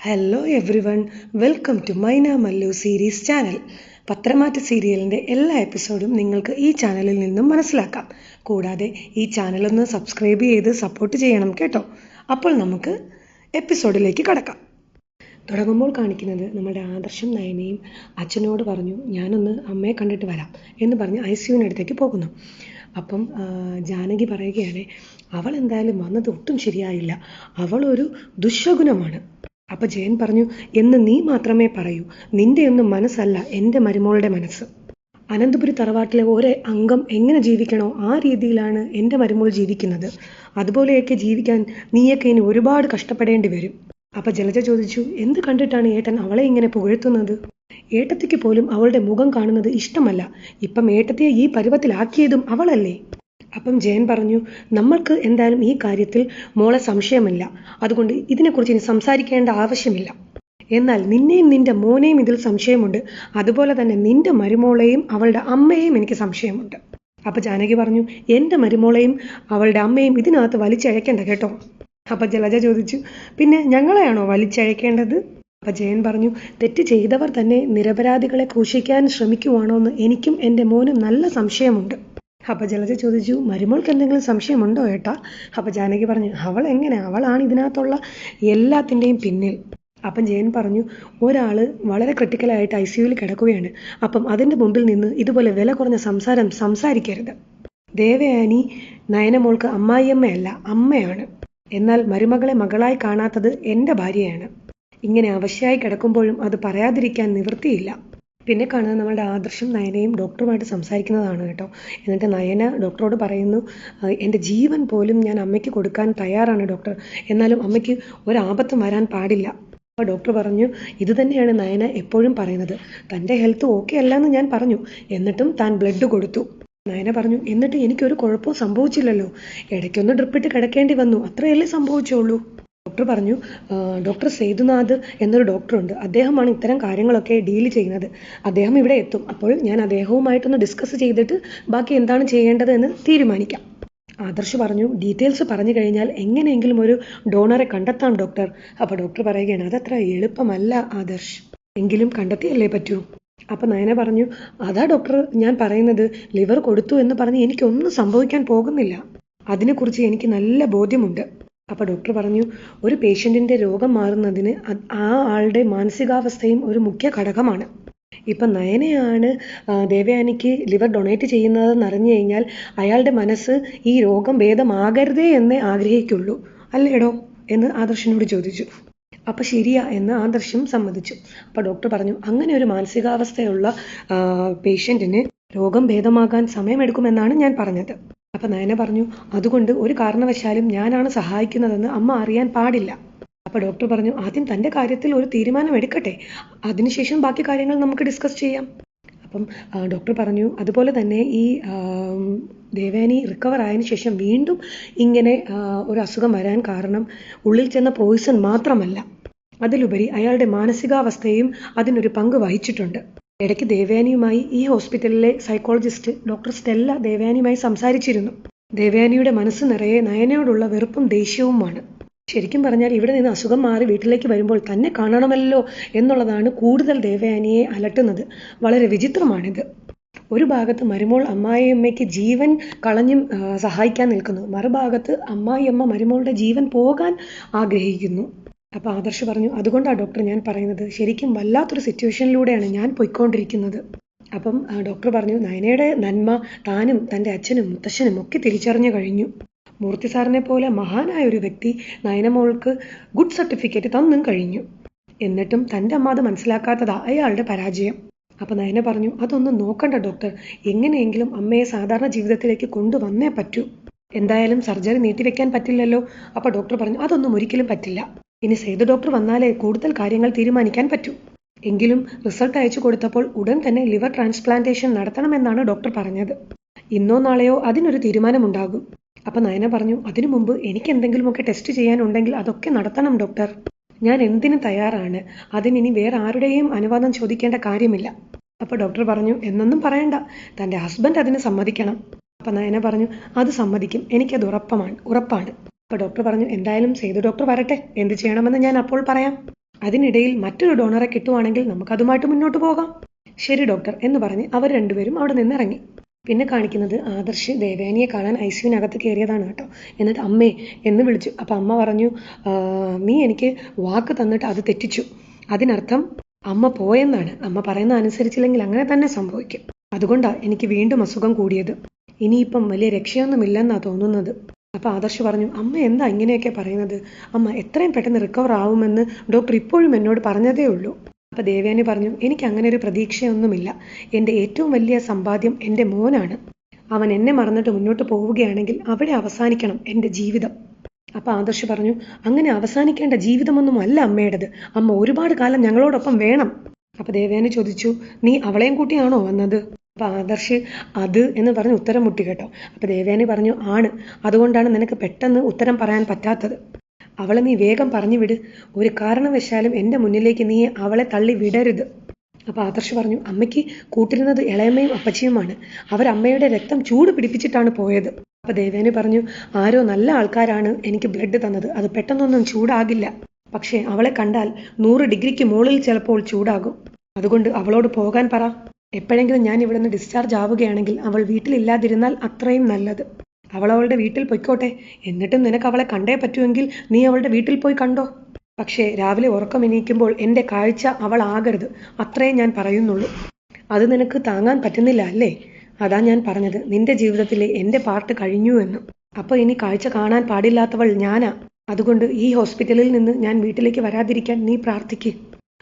Hello everyone welcome to Maina Mallu series channel പത്രമാറ്റ സീരിയലിന്റെ എല്ലാ എപ്പിസോഡും നിങ്ങൾക്ക് ഈ ചാനലിൽ നിന്നും മനസ്സിലാക്കാം. കൂടാതെ ഈ ചാനലൊന്ന് സബ്സ്ക്രൈബ് ചെയ്ത് സപ്പോർട്ട് ചെയ്യണം കേട്ടോ. അപ്പോൾ നമുക്ക് എപ്പിസോഡിലേക്ക് കടക്കാം. തുടങ്ങുമ്പോൾ കാണിക്കുന്നത് നമ്മുടെ ആദർശം നയനയും അച്ഛനോട് പറഞ്ഞു ഞാനൊന്ന് അമ്മയെ കണ്ടിട്ട് വരാം എന്ന് പറഞ്ഞ് ഐ സിയുവിനടുത്തേക്ക് പോകുന്നു. അപ്പം ജാനകി പറയുകയാണ് അവൾ എന്തായാലും വന്നത് ഒട്ടും ശരിയായില്ല. അവളൊരു ദുശകുനമാണ് അപ്പൊ ജയൻ പറഞ്ഞു എന്ന് നീ മാത്രമേ പറയൂ. നിന്റെയൊന്നും മനസ്സല്ല എന്റെ മരുമോളുടെ മനസ്സ്. അനന്തപുരി തറവാട്ടിലെ ഒരേ അംഗം എങ്ങനെ ജീവിക്കണോ ആ രീതിയിലാണ് എന്റെ മരുമോൾ ജീവിക്കുന്നത്. അതുപോലെയൊക്കെ ജീവിക്കാൻ നീയൊക്കെ ഇനി ഒരുപാട് കഷ്ടപ്പെടേണ്ടി വരും. അപ്പൊ ജലജ ചോദിച്ചു എന്ത് കണ്ടിട്ടാണ് ഏട്ടൻ അവളെ ഇങ്ങനെ പുകഴ്ത്തുന്നത്? ഏട്ടത്തിക്ക് പോലും അവളുടെ മുഖം കാണുന്നത് ഇഷ്ടമല്ല. ഇപ്പം ഏട്ടത്തിയെ ഈ പരുവത്തിലാക്കിയതും അവളല്ലേ? അപ്പം ജയൻ പറഞ്ഞു നമ്മൾക്ക് എന്തായാലും ഈ കാര്യത്തിൽ മോളെ സംശയമില്ല. അതുകൊണ്ട് ഇതിനെക്കുറിച്ച് ഇനി സംസാരിക്കേണ്ട ആവശ്യമില്ല. എന്നാൽ നിന്നെയും നിന്റെ മോനെയും ഇതിൽ സംശയമുണ്ട്. അതുപോലെ തന്നെ നിന്റെ മരുമോളെയും അവളുടെ അമ്മയെയും എനിക്ക് സംശയമുണ്ട്. അപ്പൊ ജാനകി പറഞ്ഞു എന്റെ മരുമോളെയും അവളുടെ അമ്മയും ഇതിനകത്ത് വലിച്ചഴക്കേണ്ട കേട്ടോ. അപ്പൊ ജലജ ചോദിച്ചു പിന്നെ ഞങ്ങളെയാണോ വലിച്ചഴക്കേണ്ടത് അപ്പൊ ജയൻ പറഞ്ഞു തെറ്റ് ചെയ്തവർ തന്നെ നിരപരാധികളെ ക്രൂശിക്കാൻ ശ്രമിക്കുവാണോ എന്ന് എനിക്കും എന്റെ മോനും നല്ല സംശയമുണ്ട്. അപ്പൊ ജലജ ചോദിച്ചു മരുമോൾക്ക് എന്തെങ്കിലും സംശയമുണ്ടോ ഏട്ടാ? അപ്പൊ ജാനകി പറഞ്ഞു അവൾ എങ്ങനെ? അവളാണ് ഇതിനകത്തുള്ള എല്ലാത്തിന്റെയും പിന്നിൽ. അപ്പം ജയൻ പറഞ്ഞു ഒരാൾ വളരെ ക്രിട്ടിക്കലായിട്ട് ഐ സിയുവിൽ കിടക്കുകയാണ്. അപ്പം അതിന്റെ മുമ്പിൽ നിന്ന് ഇതുപോലെ വില കുറഞ്ഞ സംസാരം സംസാരിക്കരുത്. ദേവയാനി നയനമോൾക്ക് അമ്മായിയമ്മയല്ല അമ്മയാണ്. എന്നാൽ മരുമകളെ മകളായി കാണാത്തത് എന്റെ ഭാര്യയാണ്. ഇങ്ങനെ അവശ്യായി കിടക്കുമ്പോഴും അത് പറയാതിരിക്കാൻ നിവൃത്തിയില്ല. പിന്നെ കാണുന്നത് നമ്മളുടെ ആദർശം നയനയും ഡോക്ടറുമായിട്ട് സംസാരിക്കുന്നതാണ് കേട്ടോ. എന്നിട്ട് നയന ഡോക്ടറോട് പറയുന്നു എന്റെ ജീവൻ പോലും ഞാൻ അമ്മയ്ക്ക് കൊടുക്കാൻ തയ്യാറാണ് ഡോക്ടർ. എന്നാലും അമ്മയ്ക്ക് ഒരാപത്തും വരാൻ പാടില്ല. അപ്പോൾ ഡോക്ടർ പറഞ്ഞു ഇത് തന്നെയാണ് നയന എപ്പോഴും പറയുന്നത്. തന്റെ ഹെൽത്ത് ഓക്കെ അല്ലെന്ന് ഞാൻ പറഞ്ഞു. എന്നിട്ടും താൻ ബ്ലഡ് കൊടുത്തു. നയന പറഞ്ഞു എന്നിട്ട് എനിക്കൊരു കുഴപ്പവും സംഭവിച്ചില്ലല്ലോ. ഇടയ്ക്കൊന്ന് ഡ്രിപ്പിട്ട് കിടക്കേണ്ടി വന്നു. അത്രയല്ലേ സംഭവിച്ചുള്ളൂ. ഡോക്ടർ പറഞ്ഞു ഡോക്ടർ സേതുനാഥ് എന്നൊരു ഡോക്ടറുണ്ട്. അദ്ദേഹമാണ് ഇത്തരം കാര്യങ്ങളൊക്കെ ഡീൽ ചെയ്യുന്നത്. അദ്ദേഹം ഇവിടെ എത്തും. അപ്പോൾ ഞാൻ അദ്ദേഹവുമായിട്ടൊന്ന് ഡിസ്കസ് ചെയ്തിട്ട് ബാക്കി എന്താണ് ചെയ്യേണ്ടത് എന്ന് തീരുമാനിക്കാം. ആദർശ് പറഞ്ഞു ഡീറ്റെയിൽസ് പറഞ്ഞു കഴിഞ്ഞാൽ എങ്ങനെയെങ്കിലും ഒരു ഡോണറെ കണ്ടെത്താം ഡോക്ടർ. അപ്പോൾ ഡോക്ടർ പറയുകയാണ് അതത്ര എളുപ്പമല്ല ആദർശ്. എങ്കിലും കണ്ടെത്തിയല്ലേ പറ്റൂ. അപ്പൊ നയന പറഞ്ഞു അതാ ഡോക്ടർ ഞാൻ പറയുന്നത് ലിവർ കൊടുത്തു എന്ന് പറഞ്ഞ് എനിക്കൊന്നും സംഭവിക്കാൻ പോകുന്നില്ല. അതിനെക്കുറിച്ച് എനിക്ക് നല്ല ബോധ്യമുണ്ട്. അപ്പൊ ഡോക്ടർ പറഞ്ഞു ഒരു പേഷ്യന്റിന്റെ രോഗം മാറുന്നതിന് ആ ആളുടെ മാനസികാവസ്ഥയും ഒരു മുഖ്യ ഘടകമാണ്. ഇപ്പൊ നയനയാണ് ദേവയാനിക്ക് ലിവർ ഡൊണേറ്റ് ചെയ്യുന്നതെന്ന് അറിഞ്ഞു കഴിഞ്ഞാൽ അയാളുടെ മനസ്സ് ഈ രോഗം ഭേദമാകരുതേ എന്നേ ആഗ്രഹിക്കുള്ളൂ. അല്ലേടോ? എന്ന് ആദർശനോട് ചോദിച്ചു. അപ്പൊ ശരിയാ എന്ന് ആദർശം സമ്മതിച്ചു. അപ്പൊ ഡോക്ടർ പറഞ്ഞു അങ്ങനെ ഒരു മാനസികാവസ്ഥയുള്ള പേഷ്യന്റിന് രോഗം ഭേദമാകാൻ സമയമെടുക്കുമെന്നാണ് ഞാൻ പറഞ്ഞത്. അപ്പൊ നയന പറഞ്ഞു അതുകൊണ്ട് ഒരു കാരണവശാലും ഞാനാണ് സഹായിക്കുന്നതെന്ന് അമ്മ അറിയാൻ പാടില്ല. അപ്പൊ ഡോക്ടർ പറഞ്ഞു ആദ്യം തന്റെ കാര്യത്തിൽ ഒരു തീരുമാനം എടുക്കട്ടെ. അതിനുശേഷം ബാക്കി കാര്യങ്ങൾ നമുക്ക് ഡിസ്കസ് ചെയ്യാം. അപ്പം ഡോക്ടർ പറഞ്ഞു അതുപോലെ തന്നെ ഈ ദേവാനി റിക്കവർ ആയതിനു ശേഷം വീണ്ടും ഇങ്ങനെ ഒരു അസുഖം വരാൻ കാരണം ഉള്ളിൽ ചെന്ന പോയിസൺ മാത്രമല്ല അതിലുപരി അയാളുടെ മാനസികാവസ്ഥയും അതിനൊരു പങ്ക് വഹിച്ചിട്ടുണ്ട്. ഇടയ്ക്ക് ദേവയാനിയുമായി ഈ ഹോസ്പിറ്റലിലെ സൈക്കോളജിസ്റ്റ് ഡോക്ടർ സ്റ്റെല്ല ദേവയാനിയുമായി സംസാരിച്ചിരുന്നു. ദേവയാനിയുടെ മനസ്സ് നിറയെ നയനയോടുള്ള വെറുപ്പും ദേഷ്യവുമാണ്. ശരിക്കും പറഞ്ഞാൽ ഇവിടെ നിന്ന് അസുഖം മാറി വീട്ടിലേക്ക് വരുമ്പോൾ തന്നെ കാണണമല്ലോ എന്നുള്ളതാണ് കൂടുതൽ ദേവയാനിയെ അലട്ടുന്നത്. വളരെ വിചിത്രമാണിത്. ഒരു ഭാഗത്ത് മരുമോൾ അമ്മായിയമ്മയ്ക്ക് ജീവൻ കളഞ്ഞും സഹായിക്കാൻ നിൽക്കുന്നു. മറുഭാഗത്ത് അമ്മായിയമ്മ മരുമോളുടെ ജീവൻ പോകാൻ ആഗ്രഹിക്കുന്നു. അപ്പൊ ആദർശ് പറഞ്ഞു അതുകൊണ്ടാണ് ഡോക്ടർ ഞാൻ പറയുന്നത്. ശരിക്കും വല്ലാത്തൊരു സിറ്റുവേഷനിലൂടെയാണ് ഞാൻ പോയിക്കൊണ്ടിരിക്കുന്നത്. അപ്പം ഡോക്ടർ പറഞ്ഞു നയനയുടെ നന്മ താനും തന്റെ അച്ഛനും മുത്തശ്ശനും ഒക്കെ തിരിച്ചറിഞ്ഞു കഴിഞ്ഞു. മൂർത്തി സാറിനെ പോലെ മഹാനായ ഒരു വ്യക്തി നയനമോൾക്ക് ഗുഡ് സർട്ടിഫിക്കറ്റ് തന്നും കഴിഞ്ഞു. എന്നിട്ടും തന്റെ അമ്മ അത് മനസ്സിലാക്കാത്തതാ അയാളുടെ പരാജയം. അപ്പൊ നയന പറഞ്ഞു അതൊന്നും നോക്കണ്ട ഡോക്ടർ. എങ്ങനെയെങ്കിലും അമ്മയെ സാധാരണ ജീവിതത്തിലേക്ക് കൊണ്ടുവന്നേ പറ്റൂ. എന്തായാലും സർജറി നീട്ടിവെക്കാൻ പറ്റില്ലല്ലോ. അപ്പോൾ ഡോക്ടർ പറഞ്ഞു അതൊന്നും ഒരിക്കലും പറ്റില്ല. ഇനി സേതു ഡോക്ടർ വന്നാലേ കൂടുതൽ കാര്യങ്ങൾ തീരുമാനിക്കാൻ പറ്റൂ. എങ്കിലും റിസൾട്ട് അയച്ചു കൊടുത്തപ്പോൾ ഉടൻ തന്നെ ലിവർ ട്രാൻസ്പ്ലാന്റേഷൻ നടത്തണമെന്നാണ് ഡോക്ടർ പറഞ്ഞത്. ഇന്നോ നാളെയോ അതിനൊരു തീരുമാനമുണ്ടാകും. അപ്പൊ നയന പറഞ്ഞു അതിനു മുമ്പ് എനിക്ക് എന്തെങ്കിലുമൊക്കെ ടെസ്റ്റ് ചെയ്യാനുണ്ടെങ്കിൽ അതൊക്കെ നടത്തണം ഡോക്ടർ. ഞാൻ എന്തിനും തയ്യാറാണ്? അതിനി വേറെ ആരുടെയും അനുവാദം ചോദിക്കേണ്ട കാര്യമില്ല. അപ്പൊ ഡോക്ടർ പറഞ്ഞു എന്നൊന്നും പറയണ്ട. തന്റെ ഹസ്ബൻഡ് അതിന് സമ്മതിക്കണം. അപ്പൊ നയന പറഞ്ഞു അത് സമ്മതിക്കും. എനിക്കത് ഉറപ്പമാണ് ഉറപ്പാണ്. അപ്പൊ ഡോക്ടർ പറഞ്ഞു എന്തായാലും സേതു ഡോക്ടർ വരട്ടെ. എന്ത് ചെയ്യണമെന്ന് ഞാൻ അപ്പോൾ പറയാം. അതിനിടയിൽ മറ്റൊരു ഡോണറെ കിട്ടുവാണെങ്കിൽ നമുക്കതുമായിട്ട് മുന്നോട്ട് പോകാം. ശരി ഡോക്ടർ എന്ന് പറഞ്ഞ് അവർ രണ്ടുപേരും അവിടെ നിന്ന് ഇറങ്ങി പിന്നെ കാണിക്കുന്നത് ആദർശ് ദേവേനിയെ കാണാൻ ഐ സിയുവിനകത്ത് കയറിയതാണ് കേട്ടോ. എന്നിട്ട് അമ്മേ എന്ന് വിളിച്ചു. അപ്പം അമ്മ പറഞ്ഞു "ആ, നീ എനിക്ക് വാക്ക് തന്നിട്ട് അത് തെറ്റിച്ചു. അതിനർത്ഥം അമ്മ പോയെന്നാണ്. അമ്മ പറയുന്ന അനുസരിച്ചില്ലെങ്കിൽ അങ്ങനെ തന്നെ സംഭവിക്കും. അതുകൊണ്ടാണ് എനിക്ക് വീണ്ടും അസുഖം കൂടിയത്. ഇനിയിപ്പം വലിയ രക്ഷയൊന്നുമില്ലെന്നാണ് തോന്നുന്നത്. അപ്പൊ ആദർശ് പറഞ്ഞു അമ്മ എന്താ ഇങ്ങനെയൊക്കെ പറയുന്നത്? അമ്മ എത്രയും പെട്ടെന്ന് റിക്കവർ ആവുമെന്ന് ഡോക്ടർ ഇപ്പോഴും എന്നോട് പറഞ്ഞതേ ഉള്ളൂ. അപ്പോൾ ദേവയാനി പറഞ്ഞു എനിക്ക് അങ്ങനെ ഒരു പ്രതീക്ഷയൊന്നുമില്ല. എന്റെ ഏറ്റവും വലിയ സമ്പാദ്യം എന്റെ മോനാണ്. അവൻ എന്നെ മറന്നിട്ട് മുന്നോട്ട് പോവുകയാണെങ്കിൽ അവിടെ അവസാനിക്കണം എന്റെ ജീവിതം. അപ്പോൾ ആദർശ് പറഞ്ഞു അങ്ങനെ അവസാനിക്കേണ്ട ജീവിതമൊന്നും അല്ല അമ്മയുടേത്. അമ്മ ഒരുപാട് കാലം ഞങ്ങളോടൊപ്പം വേണം. അപ്പോൾ ദേവയാനി ചോദിച്ചു നീ അവളെയും കൂട്ടിയാണോ വന്നത്? ആദർശ് അത് എന്ന് പറഞ്ഞ് ഉത്തരം മുട്ടി കേട്ടോ. അപ്പൊ ദേവയാനി പറഞ്ഞു ആണ്. അതുകൊണ്ടാണ് നിനക്ക് പെട്ടെന്ന് ഉത്തരം പറയാൻ പറ്റാത്തത്. അവളെ നീ വേഗം പറഞ്ഞു വിട്. ഒരു കാരണവശാലും എന്റെ മുന്നിലേക്ക് നീ അവളെ തള്ളി വിടരുത്. അപ്പോൾ ആദർശ് പറഞ്ഞു അമ്മയ്ക്ക് കൂട്ടിരുന്നത് ഇളയമ്മയും അപ്പച്ചിയുമാണ്. അവരമ്മയുടെ രക്തം ചൂട് പിടിപ്പിച്ചിട്ടാണ് പോയത്. അപ്പോൾ ദേവേനി പറഞ്ഞു ആരോ നല്ല ആൾക്കാരാണ് എനിക്ക് ബ്ലഡ് തന്നത്. അത് പെട്ടെന്നൊന്നും ചൂടാകില്ല. പക്ഷേ അവളെ കണ്ടാൽ നൂറ് ഡിഗ്രിക്ക് മുകളിൽ ചിലപ്പോൾ ചൂടാകും. അതുകൊണ്ട് അവളോട് പോകാൻ പറ. എപ്പോഴെങ്കിലും ഞാൻ ഇവിടെ നിന്ന് ഡിസ്ചാർജ് ആവുകയാണെങ്കിൽ അവൾ വീട്ടിലില്ലാതിരുന്നാൽ അത്രയും നല്ലത്. അവൾ അവളുടെ വീട്ടിൽ പൊയ്ക്കോട്ടെ. എന്നിട്ടും നിനക്ക് അവളെ കണ്ടേ പറ്റുമെങ്കിൽ നീ അവളുടെ വീട്ടിൽ പോയി കണ്ടോ? പക്ഷേ രാവിലെ ഉറക്കം എണീക്കുമ്പോൾ എന്റെ കാഴ്ച അവൾ ആകരുത്. അത്രയും ഞാൻ പറയുന്നുള്ളൂ. അത് നിനക്ക് താങ്ങാൻ പറ്റുന്നില്ല അല്ലേ? അതാ ഞാൻ പറഞ്ഞത്. നിന്റെ ജീവിതത്തിലെ എന്റെ പാർട്ട് കഴിഞ്ഞു എന്ന്. അപ്പോൾ ഇനി കാഴ്ച കാണാൻ പാടില്ലാത്തവൾ ഞാനാ. അതുകൊണ്ട് ഈ ഹോസ്പിറ്റലിൽ നിന്ന് ഞാൻ വീട്ടിലേക്ക് വരാതിരിക്കാൻ നീ പ്രാർത്ഥിക്ക്.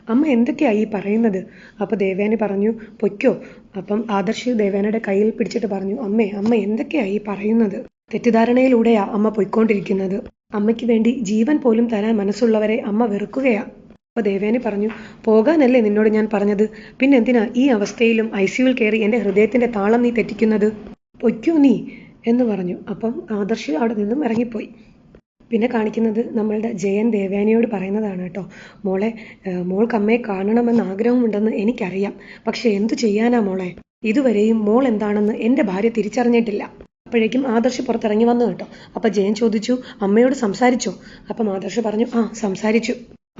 അമ്മ എന്തൊക്കെയാ ഈ പറയുന്നത്? അപ്പോൾ ദേവയാനി പറഞ്ഞു പൊയ്ക്കോ. അപ്പം ആദർശ് ദേവേനയുടെ കയ്യിൽ പിടിച്ചിട്ട് പറഞ്ഞു അമ്മേ അമ്മ എന്തൊക്കെയാ ഈ പറയുന്നത്? തെറ്റിദ്ധാരണയിലൂടെയാ അമ്മ പൊയ്ക്കൊണ്ടിരിക്കുന്നത്. അമ്മയ്ക്ക് വേണ്ടി ജീവൻ പോലും തരാൻ മനസ്സുള്ളവരെ അമ്മ വെറുക്കുകയാ. അപ്പൊ ദേവേനി പറഞ്ഞു പോകാനല്ലേ നിന്നോട് ഞാൻ പറഞ്ഞത്? പിന്നെ എന്തിനാ ഈ അവസ്ഥയിലും ഐ സിയുവിൽ കയറി എന്റെ ഹൃദയത്തിന്റെ താളം നീ തെറ്റിക്കുന്നത്? പൊയ്ക്കോ നീ എന്ന് പറഞ്ഞു. അപ്പം ആദർശ് അവിടെ നിന്നും ഇറങ്ങിപ്പോയി. പിന്നെ കാണിക്കുന്നത് നമ്മളുടെ ജയൻ ദേവയാനിയോട് പറയുന്നതാണ് കേട്ടോ. മോളെ മോൾക്ക് അമ്മയെ കാണണമെന്ന് ആഗ്രഹമുണ്ടെന്ന് എനിക്കറിയാം. പക്ഷെ എന്തു ചെയ്യാനാ മോളെ? ഇതുവരെയും മോൾ എന്താണെന്ന് എന്റെ ഭാര്യ തിരിച്ചറിഞ്ഞിട്ടില്ല. അപ്പോഴേക്കും ആദർശ് പുറത്തിറങ്ങി വന്നു കേട്ടോ. അപ്പൊ ജയൻ ചോദിച്ചു അമ്മയോട് സംസാരിച്ചോ? അപ്പം ആദർശ് പറഞ്ഞു ആ സംസാരിച്ചു.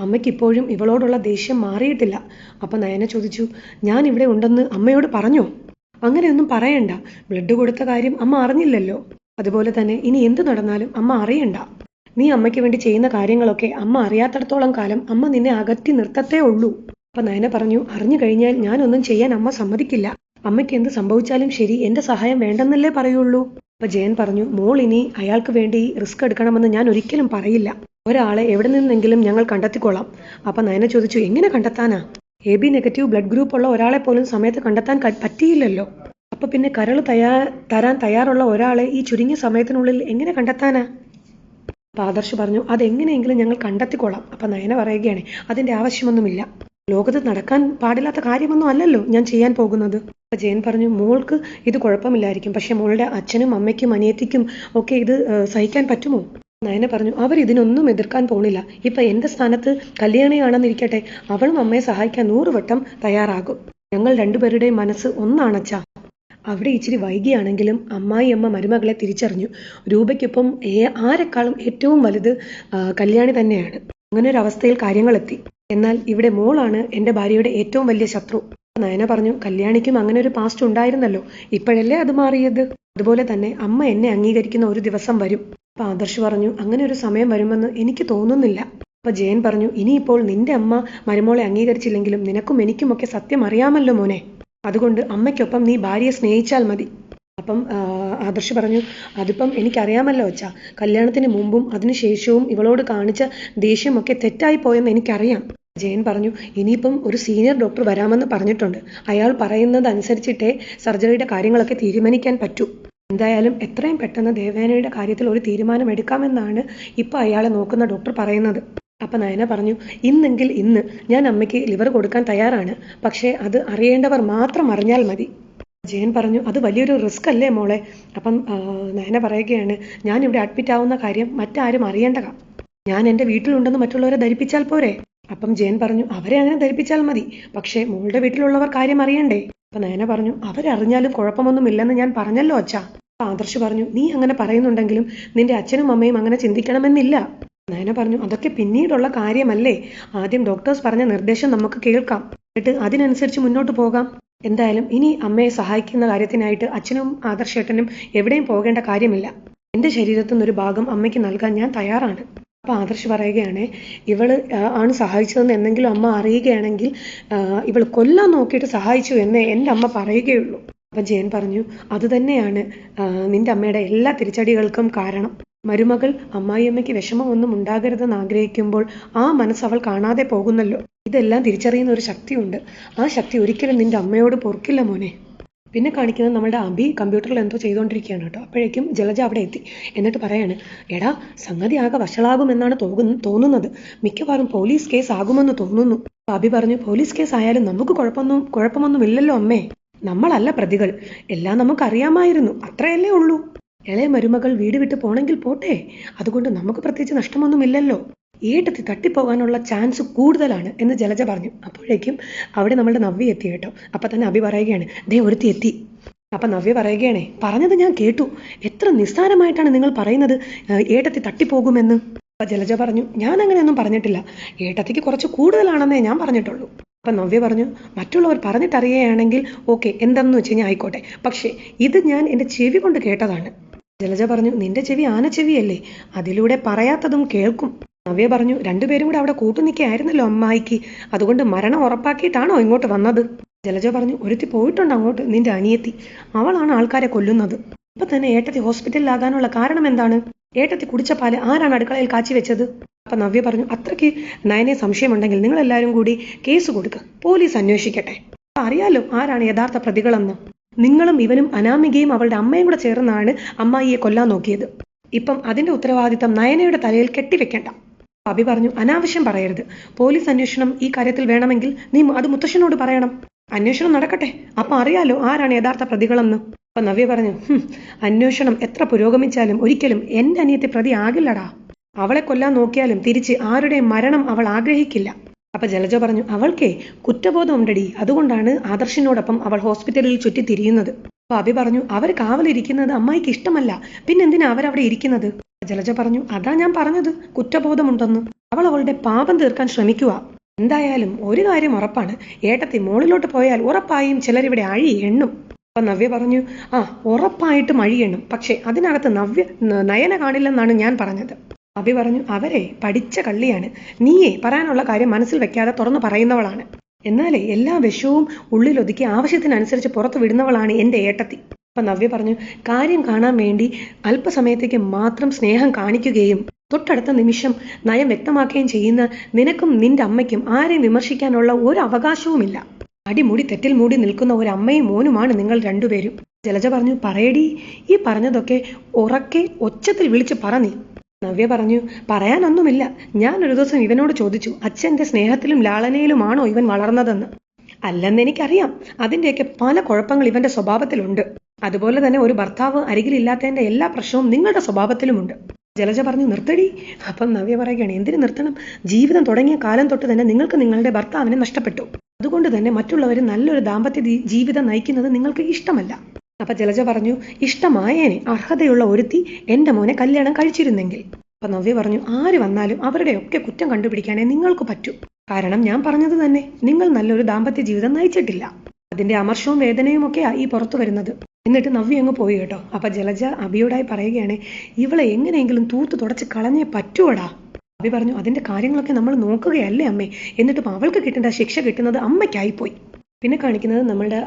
അമ്മയ്ക്ക് ഇപ്പോഴും ഇവളോടുള്ള ദേഷ്യം മാറിയിട്ടില്ല. അപ്പൊ നയന ചോദിച്ചു ഞാൻ ഇവിടെ ഉണ്ടെന്ന് അമ്മയോട് പറഞ്ഞോ? അങ്ങനെയൊന്നും പറയണ്ട. ബ്ലഡ് കൊടുത്ത കാര്യം അമ്മ അറിഞ്ഞില്ലല്ലോ. അതുപോലെ തന്നെ ഇനി എന്ത് നടന്നാലും അമ്മ അറിയണ്ട. നീ അമ്മയ്ക്ക് വേണ്ടി ചെയ്യുന്ന കാര്യങ്ങളൊക്കെ അമ്മ അറിയാത്തടത്തോളം കാലം അമ്മ നിന്നെ അകറ്റി നിർത്തത്തേ ഉള്ളൂ. അപ്പൊ നയന പറഞ്ഞു അറിഞ്ഞു കഴിഞ്ഞാൽ ഞാനൊന്നും ചെയ്യാൻ അമ്മ സമ്മതിക്കില്ല. അമ്മയ്ക്ക് എന്ത് സംഭവിച്ചാലും ശരി എന്റെ സഹായം വേണ്ടെന്നല്ലേ പറയുള്ളൂ. അപ്പൊ ജയൻ പറഞ്ഞു മോൾ ഇനി അയാൾക്ക് വേണ്ടി റിസ്ക് എടുക്കണമെന്ന് ഞാൻ ഒരിക്കലും പറയില്ല. ഒരാളെ എവിടെ നിന്നെങ്കിലും ഞങ്ങൾ കണ്ടെത്തിക്കൊള്ളാം. അപ്പൊ നയന ചോദിച്ചു എങ്ങനെ കണ്ടെത്താനാ? A B negative blood group ഉള്ള ഒരാളെ പോലും സമയത്ത് കണ്ടെത്താൻ പറ്റിയില്ലല്ലോ. അപ്പൊ പിന്നെ കരൾ തയ്യാ തരാൻ തയ്യാറുള്ള ഒരാളെ ഈ ചുരുങ്ങിയ സമയത്തിനുള്ളിൽ എങ്ങനെ കണ്ടെത്താനാ? അപ്പൊ ആദർശ് പറഞ്ഞു അതെങ്ങനെയെങ്കിലും ഞങ്ങൾ കണ്ടെത്തിക്കൊള്ളാം അപ്പൊ നയന പറയുകയാണ് അതിന്റെ ആവശ്യമൊന്നുമില്ല. ലോകത്ത് നടക്കാൻ പാടില്ലാത്ത കാര്യമൊന്നും അല്ലല്ലോ ഞാൻ ചെയ്യാൻ പോകുന്നത്. അപ്പൊ ജയൻ പറഞ്ഞു മോൾക്ക് ഇത് കുഴപ്പമില്ലായിരിക്കും. പക്ഷെ മോളുടെ അച്ഛനും അമ്മയ്ക്കും അനിയത്തിക്കും ഒക്കെ ഇത് സഹിക്കാൻ പറ്റുമോ? നയന പറഞ്ഞു അവർ ഇതിനൊന്നും എതിർക്കാൻ പോണില്ല. ഇപ്പൊ എന്റെ സ്ഥാനത്ത് കല്യാണിയാണെന്നിരിക്കട്ടെ അവളും അമ്മയെ സഹായിക്കാൻ നൂറുവട്ടം തയ്യാറാകും. ഞങ്ങൾ രണ്ടുപേരുടെയും മനസ്സ് ഒന്നാണച്ചാ. അവിടെ ഇച്ചിരി വൈകിയാണെങ്കിലും അമ്മായി അമ്മ മരുമകളെ തിരിച്ചറിഞ്ഞു. രൂപയ്ക്കൊപ്പം ആരെക്കാളും ഏറ്റവും വലുത് കല്യാണി തന്നെയാണ്. അങ്ങനെ ഒരു അവസ്ഥയിൽ കാര്യങ്ങളെത്തി. എന്നാൽ ഇവിടെ മോളാണ് എന്റെ ഭാര്യയുടെ ഏറ്റവും വലിയ ശത്രു. നയന പറഞ്ഞു കല്യാണിക്കും അങ്ങനെ ഒരു പാസ്റ്റ് ഉണ്ടായിരുന്നല്ലോ. ഇപ്പോഴല്ലേ അത് മാറിയത്? അതുപോലെ തന്നെ അമ്മ എന്നെ അംഗീകരിക്കുന്ന ഒരു ദിവസം വരും. അപ്പൊ ആദർശ് പറഞ്ഞു അങ്ങനെ ഒരു സമയം വരുമെന്ന് എനിക്ക് തോന്നുന്നില്ല. അപ്പൊ ജയൻ പറഞ്ഞു ഇനിയിപ്പോൾ നിന്റെ അമ്മ മരുമോളെ അംഗീകരിച്ചില്ലെങ്കിലും നിനക്കും എനിക്കുമൊക്കെ സത്യം അറിയാമല്ലോ മോനെ. അതുകൊണ്ട് അമ്മയ്ക്കൊപ്പം നീ ഭാര്യയെ സ്നേഹിച്ചാൽ മതി. അപ്പം ആദർശ് പറഞ്ഞു അതിപ്പം എനിക്കറിയാമല്ലോ അച്ഛാ. കല്യാണത്തിന് മുമ്പും അതിനുശേഷവും ഇവളോട് കാണിച്ച ദേഷ്യമൊക്കെ തെറ്റായി പോയെന്ന് എനിക്കറിയാം. ജയൻ പറഞ്ഞു ഇനിയിപ്പം ഒരു സീനിയർ ഡോക്ടർ വരാമെന്ന് പറഞ്ഞിട്ടുണ്ട്. അയാൾ പറയുന്നത് അനുസരിച്ചിട്ടേ സർജറിയുടെ കാര്യങ്ങളൊക്കെ തീരുമാനിക്കാൻ പറ്റൂ. എന്തായാലും എത്രയും പെട്ടെന്ന് ദേവേനയുടെ കാര്യത്തിൽ ഒരു തീരുമാനം എടുക്കാമെന്നാണ് ഇപ്പൊ അയാളെ നോക്കുന്ന ഡോക്ടർ പറയുന്നത്. അപ്പൊ നയന പറഞ്ഞു ഇന്നെങ്കിൽ ഇന്ന് ഞാൻ അമ്മയ്ക്ക് ലിവർ കൊടുക്കാൻ തയ്യാറാണ്. പക്ഷേ അത് അറിയേണ്ടവർ മാത്രം അറിഞ്ഞാൽ മതി. ജയൻ പറഞ്ഞു അത് വലിയൊരു റിസ്ക് അല്ലേ മോളെ? അപ്പം നയന പറയുകയാണ് ഞാൻ ഇവിടെ അഡ്മിറ്റ് ആവുന്ന കാര്യം മറ്റാരും അറിയേണ്ട ഞാൻ എന്റെ വീട്ടിലുണ്ടെന്ന് മറ്റുള്ളവരെ ധരിപ്പിച്ചാൽ പോരെ. അപ്പം ജയൻ പറഞ്ഞു അവരെ അങ്ങനെ ധരിപ്പിച്ചാൽ മതി. പക്ഷേ മോളുടെ വീട്ടിലുള്ളവർ കാര്യം അറിയണ്ടേ? അപ്പൊ നയന പറഞ്ഞു അവരറിഞ്ഞാലും കുഴപ്പമൊന്നുമില്ലെന്ന് ഞാൻ പറഞ്ഞല്ലോ അച്ഛാ. ആദർശ് പറഞ്ഞു നീ അങ്ങനെ പറയുന്നുണ്ടെങ്കിലും നിന്റെ അച്ഛനും അമ്മയും അങ്ങനെ ചിന്തിക്കണമെന്നില്ല. നയന പറഞ്ഞു അതൊക്കെ പിന്നീടുള്ള കാര്യമല്ലേ? ആദ്യം ഡോക്ടേഴ്സ് പറഞ്ഞ നിർദ്ദേശം നമുക്ക് കേൾക്കാം. എന്നിട്ട് അതിനനുസരിച്ച് മുന്നോട്ട് പോകാം. എന്തായാലും ഇനി അമ്മയെ സഹായിക്കുന്ന കാര്യത്തിനായിട്ട് അച്ഛനും ആദർശേട്ടനും എവിടെയും പോകേണ്ട കാര്യമില്ല. എന്റെ ശരീരത്തിൽ നിന്നൊരു ഭാഗം അമ്മയ്ക്ക് നൽകാൻ ഞാൻ തയ്യാറാണ്. അപ്പൊ ആദർശ് പറയുകയാണ് ഇവൾ ആണ് സഹായിച്ചതെന്ന് എന്തെങ്കിലും അമ്മ അറിയുകയാണെങ്കിൽ ഇവൾ കൊല്ലാൻ നോക്കിയിട്ട് സഹായിച്ചു എന്നേ എന്റെ അമ്മ പറയുകയുള്ളൂ. അപ്പൊ ജയൻ പറഞ്ഞു അത് തന്നെയാണ്. നിന്റെ അമ്മയുടെ എല്ലാ തിരിച്ചടികൾക്കും കാരണം. മരുമകൾ അമ്മായിയമ്മയ്ക്ക് വിഷമമൊന്നും ഉണ്ടാകരുതെന്ന് ആഗ്രഹിക്കുമ്പോൾ ആ മനസ്സ് അവൾ കാണാതെ പോകുന്നല്ലോ. ഇതെല്ലാം തിരിച്ചറിയുന്ന ഒരു ശക്തിയുണ്ട്. ആ ശക്തി ഒരിക്കലും നിന്റെ അമ്മയോട് പൊറുക്കില്ല മോനെ. പിന്നെ കാണിക്കുന്നത് നമ്മുടെ അബി കമ്പ്യൂട്ടറിൽ എന്തോ ചെയ്തുകൊണ്ടിരിക്കുകയാണ് കേട്ടോ. അപ്പോഴേക്കും ജലജ അവിടെ എത്തി. എന്നിട്ട് പറയാണ് എടാ സംഗതി ആകെ വഷളാകുമെന്നാണ് തോന്നുന്നു തോന്നുന്നത്. മിക്കവാറും പോലീസ് കേസ് ആകുമെന്ന് തോന്നുന്നു. അബി പറഞ്ഞു പോലീസ് കേസ് ആയാലും നമുക്ക് കുഴപ്പമൊന്നും കുഴപ്പമൊന്നും ഇല്ലല്ലോ അമ്മേ. നമ്മളല്ല പ്രതികൾ. എല്ലാം നമുക്കറിയാമായിരുന്നു. അത്രയല്ലേ ഉള്ളൂ. ഇളയ മരുമകൾ വീട് വിട്ട് പോണെങ്കിൽ പോട്ടെ. അതുകൊണ്ട് നമുക്ക് പ്രത്യേകിച്ച് നഷ്ടമൊന്നുമില്ലല്ലോ. ഏട്ടത്തി തട്ടിപ്പോകാനുള്ള ചാൻസ് കൂടുതലാണ് എന്ന് ജലജ പറഞ്ഞു. അപ്പോഴേക്കും അവിടെ നമ്മളുടെ നവ്യ എത്തി കേട്ടോ. അപ്പൊ തന്നെ അഭി പറയുകയാണ് ദേ ഒരുത്തി എത്തി. അപ്പൊ നവ്യ പറയുകയാണേ പറഞ്ഞത് ഞാൻ കേട്ടു. എത്ര നിസ്സാരമായിട്ടാണ് നിങ്ങൾ പറയുന്നത് ഏട്ടത്തി തട്ടിപ്പോകുമെന്ന്? അപ്പൊ ജലജ പറഞ്ഞു ഞാൻ അങ്ങനെയൊന്നും പറഞ്ഞിട്ടില്ല. ഏട്ടത്തിക്ക് കുറച്ച് കൂടുതലാണെന്നേ ഞാൻ പറഞ്ഞിട്ടുള്ളൂ. അപ്പൊ നവ്യ പറഞ്ഞു മറ്റുള്ളവർ പറഞ്ഞിട്ടറിയുകയാണെങ്കിൽ ഓക്കെ എന്താണെന്ന് വെച്ച് കഴിഞ്ഞാൽ ആയിക്കോട്ടെ. പക്ഷേ ഇത് ഞാൻ എന്റെ ചെവി കൊണ്ട് കേട്ടതാണ്. ജലജ പറഞ്ഞു നിന്റെ ചെവി ആന ആനച്ചെവിയല്ലേ അതിലൂടെ പറയാത്തതും കേൾക്കും. നവ്യ പറഞ്ഞു രണ്ടുപേരും കൂടെ അവിടെ കൂട്ടുനിൽക്കായിരുന്നല്ലോ അമ്മായിക്ക്. അതുകൊണ്ട് മരണം ഉറപ്പാക്കിയിട്ടാണോ ഇങ്ങോട്ട് വന്നത്? ജലജ പറഞ്ഞു ഒരുത്തി പോയിട്ടുണ്ട് അങ്ങോട്ട് നിന്റെ അനിയത്തി. അവളാണ് ആൾക്കാരെ കൊല്ലുന്നത്. ഇപ്പൊ തന്നെ ഏട്ടത്തി ഹോസ്പിറ്റലിലാകാനുള്ള കാരണം എന്താണ്? ഏട്ടത്തി കുടിച്ച പാൽ ആരാണ് അടുക്കളയിൽ കാച്ചി വെച്ചത്? അപ്പൊ നവ്യ പറഞ്ഞു അത്രയ്ക്ക് നയനെ സംശയമുണ്ടെങ്കിൽ നിങ്ങൾ എല്ലാവരും കൂടി കേസ് കൊടുക്കുക പോലീസ് അന്വേഷിക്കട്ടെ. അറിയാലോ ആരാണ് യഥാർത്ഥ പ്രതികളെന്ന്. നിങ്ങളും ഇവനും അനാമികയും അവളുടെ അമ്മയും കൂടെ ചേർന്നാണ് അമ്മായിയെ കൊല്ലാൻ നോക്കിയത്. ഇപ്പം അതിന്റെ ഉത്തരവാദിത്തം നയനയുടെ തലയിൽ കെട്ടിവെക്കേണ്ട. അഭി പറഞ്ഞു അനാവശ്യം പറയരുത്. പോലീസ് അന്വേഷണം ഈ കാര്യത്തിൽ വേണമെങ്കിൽ നീ അത് മുത്തശ്ശനോട് പറയണം. അന്വേഷണം നടക്കട്ടെ. അപ്പൊ അറിയാലോ ആരാണ് യഥാർത്ഥ പ്രതികളെന്ന്. അപ്പൊ നവ്യ പറഞ്ഞു "ഹും, അന്വേഷണം എത്ര പുരോഗമിച്ചാലും ഒരിക്കലും എന്റെ അനിയത്തെ പ്രതി ആകില്ലടാ. അവളെ കൊല്ലാൻ നോക്കിയാലും തിരിച്ച് ആരുടെ മരണം അവൾ ആഗ്രഹിക്കില്ല. അപ്പൊ ജലജ പറഞ്ഞു അവൾക്കേ കുറ്റബോധം ഉണ്ടടി. അതുകൊണ്ടാണ് ആദർശിനോടൊപ്പം അവൾ ഹോസ്പിറ്റലിൽ ചുറ്റി തിരിയുന്നത്. അപ്പൊ അഭി പറഞ്ഞു അവർ കാവലിരിക്കുന്നത് അമ്മായിക്ക് ഇഷ്ടമല്ല. പിന്നെന്തിനാ അവരവിടെ ഇരിക്കുന്നത്? ജലജ പറഞ്ഞു അതാ ഞാൻ പറഞ്ഞത്. കുറ്റബോധമുണ്ടെന്ന് അവൾ അവളുടെ പാപം തീർക്കാൻ ശ്രമിക്കുക. എന്തായാലും ഒരു കാര്യം ഉറപ്പാണ്. ഏട്ടത്തി മുകളിലോട്ട് പോയാൽ ഉറപ്പായും ചിലരിവിടെ അഴി എണ്ണും അപ്പൊ നവ്യ പറഞ്ഞു ആ ഉറപ്പായിട്ട് മഴിയണം പക്ഷേ അതിനകത്ത് നവ്യ നയന കാണില്ലെന്നാണ് ഞാൻ പറഞ്ഞത്. അഭി പറഞ്ഞു അവരെ പഠിച്ച കള്ളിയാണ്. നീയെ പറയാനുള്ള കാര്യം മനസ്സിൽ വെക്കാതെ തുറന്നു പറയുന്നവളാണ്. എന്നാലേ എല്ലാ വിഷവും ഉള്ളിലൊതുക്കി ആവശ്യത്തിനനുസരിച്ച് പുറത്തു വിടുന്നവളാണ് എന്റെ ഏട്ടത്തി. അപ്പൊ നവ്യ പറഞ്ഞു കാര്യം കാണാൻ വേണ്ടി അല്പസമയത്തേക്ക് മാത്രം സ്നേഹം കാണിക്കുകയും തൊട്ടടുത്ത നിമിഷം നയം വ്യക്തമാക്കുകയും ചെയ്യുന്ന നിനക്കും നിന്റെ അമ്മയ്ക്കും ആരെയും വിമർശിക്കാനുള്ള ഒരു അവകാശവുമില്ല. അടിമുടി തെറ്റിൽ മൂടി നിൽക്കുന്ന ഒരു അമ്മയും മോനുമാണ് നിങ്ങൾ രണ്ടുപേരും. ജലജ പറഞ്ഞു പറയടി ഈ പറഞ്ഞതൊക്കെ ഉറക്കെ ഒച്ചത്തിൽ വിളിച്ച് പറ നീ. നവ്യ പറഞ്ഞു പറയാനൊന്നുമില്ല. ഞാൻ ഒരു ദിവസം ഇവനോട് ചോദിച്ചു അച്ഛന്റെ സ്നേഹത്തിലും ലാളനയിലുമാണോ ഇവൻ വളർന്നതെന്ന്? അല്ലെന്ന് എനിക്കറിയാം. അതിന്റെയൊക്കെ പല കുഴപ്പങ്ങൾ ഇവന്റെ സ്വഭാവത്തിലുണ്ട്. അതുപോലെ തന്നെ ഒരു ഭർത്താവ് അരികിലില്ലാത്തതിന്റെ എല്ലാ പ്രശ്നവും നിങ്ങളുടെ സ്വഭാവത്തിലുമുണ്ട്. ജലജ പറഞ്ഞു നിർത്തടി. അപ്പം നവ്യ പറയുകയാണ് എന്തിനു നിർത്തണം? ജീവിതം തുടങ്ങിയ കാലം തൊട്ട് തന്നെ നിങ്ങൾക്ക് നിങ്ങളുടെ ഭർത്താവിനെ നഷ്ടപ്പെട്ടു. അതുകൊണ്ട് തന്നെ മറ്റുള്ളവർ നല്ലൊരു ദാമ്പത്യ ജീവിതം നയിക്കുന്നത് നിങ്ങൾക്ക് ഇഷ്ടമല്ല. അപ്പൊ ജലജ പറഞ്ഞു ഇഷ്ടമായേനെ അർഹതയുള്ള ഒരുത്തി എന്റെ മോനെ കല്യാണം കഴിച്ചിരുന്നെങ്കിൽ. അപ്പൊ നവ്യ പറഞ്ഞു ആര് വന്നാലും അവരുടെയൊക്കെ കുറ്റം കണ്ടുപിടിക്കാനേ നിങ്ങൾക്ക് പറ്റൂ. കാരണം ഞാൻ പറഞ്ഞത് തന്നെ നിങ്ങൾ നല്ലൊരു ദാമ്പത്യ ജീവിതം നയിച്ചിട്ടില്ല. അതിന്റെ അമർഷവും വേദനയും ഒക്കെയാ ഈ പുറത്തു വരുന്നത്. എന്നിട്ട് നവ്യ അങ്ങ് പോയി കേട്ടോ. അപ്പൊ ജലജ അബിയോടായി പറയുകയാണ് ഇവളെ എങ്ങനെയെങ്കിലും തൂത്ത് തുടച്ച് കളഞ്ഞേ പറ്റുവടാ? അബി പറഞ്ഞു അതിന്റെ കാര്യങ്ങളൊക്കെ നമ്മൾ നോക്കുകയല്ലേ അമ്മേ. എന്നിട്ടും അവൾക്ക് കിട്ടേണ്ട ശിക്ഷ കിട്ടുന്നത് അമ്മയ്ക്കായി പോയി. പിന്നെ കാണിക്കുന്നത് നമ്മളുടെ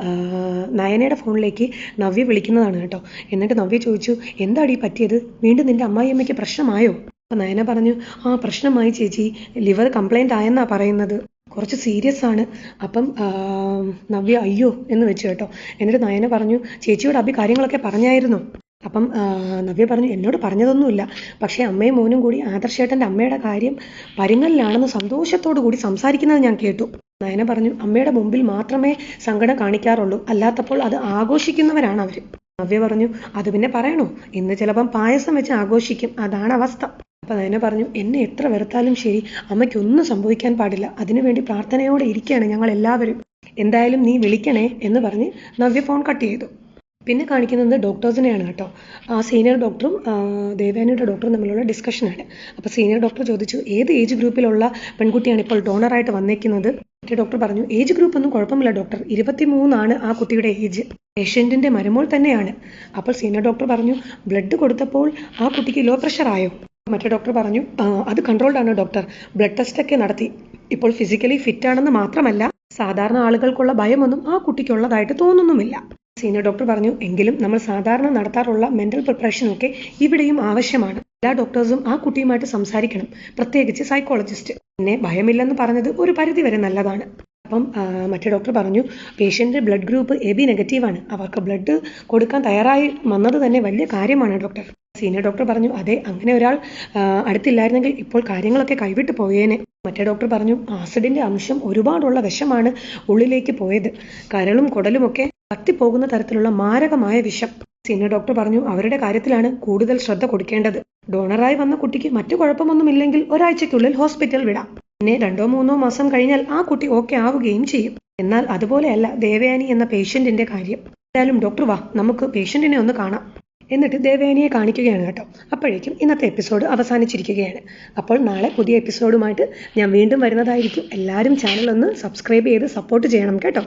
നയനയുടെ ഫോണിലേക്ക് നവ്യ വിളിക്കുന്നതാണ് കേട്ടോ. എന്നിട്ട് നവ്യ ചോദിച്ചു എന്താടി പറ്റിയത്? വീണ്ടും നിന്റെ അമ്മായിയമ്മയ്ക്ക് പ്രശ്നമായോ? അപ്പൊ നയന പറഞ്ഞു ആ പ്രശ്നമായി ചേച്ചി. ലിവർ കംപ്ലൈന്റ് ആയെന്നാ പറയുന്നത്. കുറച്ച് സീരിയസ് ആണ്. അപ്പം നവ്യ അയ്യോ എന്ന് വെച്ചു കേട്ടോ. എന്നിട്ട് നയന പറഞ്ഞു ചേച്ചിയോട് അഭി കാര്യങ്ങളൊക്കെ പറഞ്ഞായിരുന്നു. അപ്പം നവ്യ പറഞ്ഞു എന്നോട് പറഞ്ഞതൊന്നുമില്ല. പക്ഷേ അമ്മയും മോനും കൂടി ആദർശേട്ടന്റെ അമ്മയുടെ കാര്യം പരുങ്ങലിലാണെന്ന് സന്തോഷത്തോടു കൂടി സംസാരിക്കുന്നത് ഞാൻ കേട്ടു. നയന പറഞ്ഞു അമ്മയുടെ മുമ്പിൽ മാത്രമേ സങ്കടം കാണിക്കാറുള്ളൂ. അല്ലാത്തപ്പോൾ അത് ആഘോഷിക്കുന്നവരാണ് അവർ നവ്യ പറഞ്ഞു അത് പിന്നെ പറയണോ? ഇന്ന് ചിലപ്പം പായസം വെച്ച് ആഘോഷിക്കും. അതാണ് അവസ്ഥ. അപ്പൊ നയന പറഞ്ഞു എന്നെ എത്ര വെറുത്താലും ശരി അമ്മയ്ക്കൊന്നും സംഭവിക്കാൻ പാടില്ല. അതിനുവേണ്ടി പ്രാർത്ഥനയോടെ ഇരിക്കുകയാണ് ഞങ്ങൾ എല്ലാവരും എന്തായാലും നീ വിളിക്കണേ എന്ന് പറഞ്ഞ് നവ്യ ഫോൺ കട്ട് ചെയ്തു. പിന്നെ കാണിക്കുന്നത് ഡോക്ടേഴ്സിനെയാണ് കേട്ടോ. ആ സീനിയർ ഡോക്ടറും ദേവാനിയുടെ ഡോക്ടറും തമ്മിലുള്ള ഡിസ്കഷനാണ് അപ്പോൾ സീനിയർ ഡോക്ടർ ചോദിച്ചു ഏത് ഏജ് ഗ്രൂപ്പിലുള്ള പെൺകുട്ടിയാണ് ഇപ്പോൾ ഡോണറായിട്ട് വന്നേക്കുന്നത്? മറ്റേ ഡോക്ടർ പറഞ്ഞു ഏജ് ഗ്രൂപ്പ് ഒന്നും കുഴപ്പമില്ല ഡോക്ടർ ഇരുപത്തിമൂന്നാണ് ആ കുട്ടിയുടെ ഏജ് പേഷ്യന്റിന്റെ മരുമോൾ തന്നെയാണ്. അപ്പോൾ സീനിയർ ഡോക്ടർ പറഞ്ഞു ബ്ലഡ് കൊടുത്തപ്പോൾ ആ കുട്ടിക്ക് ലോ പ്രഷർ ആയോ? മറ്റേ ഡോക്ടർ പറഞ്ഞു അത് കൺട്രോൾഡ് ആണ് ഡോക്ടർ ബ്ലഡ് ടെസ്റ്റ് ഒക്കെ നടത്തി. ഇപ്പോൾ ഫിസിക്കലി ഫിറ്റ് ആണെന്ന് മാത്രമല്ല സാധാരണ ആളുകൾക്കുള്ള ഭയമൊന്നും ആ കുട്ടിക്കുള്ളതായിട്ട് തോന്നുന്നുമില്ല. സീനിയർ ഡോക്ടർ പറഞ്ഞു എങ്കിലും നമ്മൾ സാധാരണ നടത്താറുള്ള മെന്റൽ പ്രിപ്പറേഷനൊക്കെ ഇവിടെയും ആവശ്യമാണ്. എല്ലാ ഡോക്ടേഴ്സും ആ കുട്ടിയുമായിട്ട് സംസാരിക്കണം. പ്രത്യേകിച്ച് സൈക്കോളജിസ്റ്റ് പിന്നെ ഭയമില്ലെന്ന് പറഞ്ഞത് ഒരു പരിധി വരെ നല്ലതാണ്. അപ്പം മറ്റേ ഡോക്ടർ പറഞ്ഞു patient blood group A B നെഗറ്റീവാണ് അവർക്ക് ബ്ലഡ് കൊടുക്കാൻ തയ്യാറായി വന്നത് തന്നെ വലിയ കാര്യമാണ് ഡോക്ടർ സീനിയർ ഡോക്ടർ പറഞ്ഞു അതെ അങ്ങനെ ഒരാൾ അടുത്തില്ലായിരുന്നെങ്കിൽ ഇപ്പോൾ കാര്യങ്ങളൊക്കെ കൈവിട്ട് പോയേനെ. മറ്റേ ഡോക്ടർ പറഞ്ഞു ആസിഡിന്റെ അംശം ഒരുപാടുള്ള വിഷമാണ് ഉള്ളിലേക്ക് പോയത്. കരളും കുടലുമൊക്കെ കത്തിപ്പോകുന്ന തരത്തിലുള്ള മാരകമായ വിഷം. സീനിയർ ഡോക്ടർ പറഞ്ഞു അവരുടെ കാര്യത്തിലാണ് കൂടുതൽ ശ്രദ്ധ കൊടുക്കേണ്ടത്. ഡോണറായി വന്ന കുട്ടിക്ക് മറ്റു കുഴപ്പമൊന്നുമില്ലെങ്കിൽ ഒരാഴ്ചയ്ക്കുള്ളിൽ ഹോസ്പിറ്റൽ വിടാം. പിന്നെ രണ്ടോ മൂന്നോ മാസം കഴിഞ്ഞാൽ ആ കുട്ടി ഓക്കെ ആവുകയും ചെയ്യും. എന്നാൽ അതുപോലെയല്ല ദേവയാനി എന്ന പേഷ്യന്റിന്റെ കാര്യം. എന്തായാലും ഡോക്ടർ വാ നമുക്ക് പേഷ്യന്റിനെ ഒന്ന് കാണാം. എന്നിട്ട് ദേവയാനിയെ കാണിക്കുകയാണ് കേട്ടോ. അപ്പോഴേക്കും ഇന്നത്തെ എപ്പിസോഡ് അവസാനിച്ചിരിക്കുകയാണ്. അപ്പോൾ നാളെ പുതിയ എപ്പിസോഡുമായിട്ട് ഞാൻ വീണ്ടും വരുന്നതായിരിക്കും. എല്ലാവരും ചാനൽ ഒന്ന് സബ്സ്ക്രൈബ് ചെയ്ത് സപ്പോർട്ട് ചെയ്യണം കേട്ടോ.